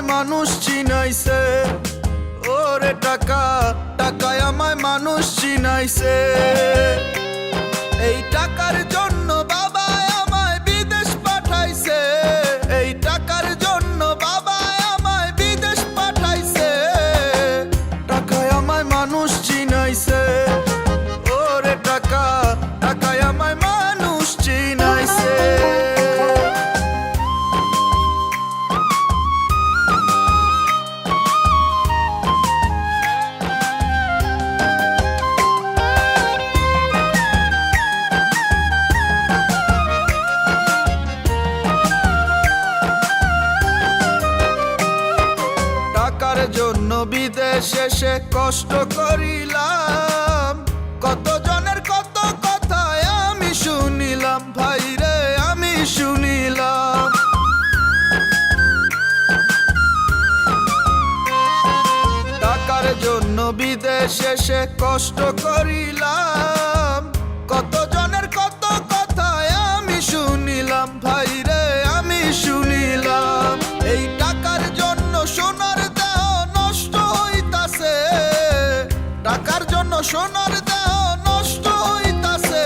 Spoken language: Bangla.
আমায় মানুষ চিনাইছে। ওরে টাকা টাকায় আমায় মানুষ চিনাইছে। জন্য বিদেশে সে কষ্ট করিলাম। কত জনের কত কথা আমি শুনিলাম, ভাই রে, আমি শুনিলাম। টাকার জন্য বিদেশে সে কষ্ট করিলাম। সোনার দেহ নষ্ট হইতাছে।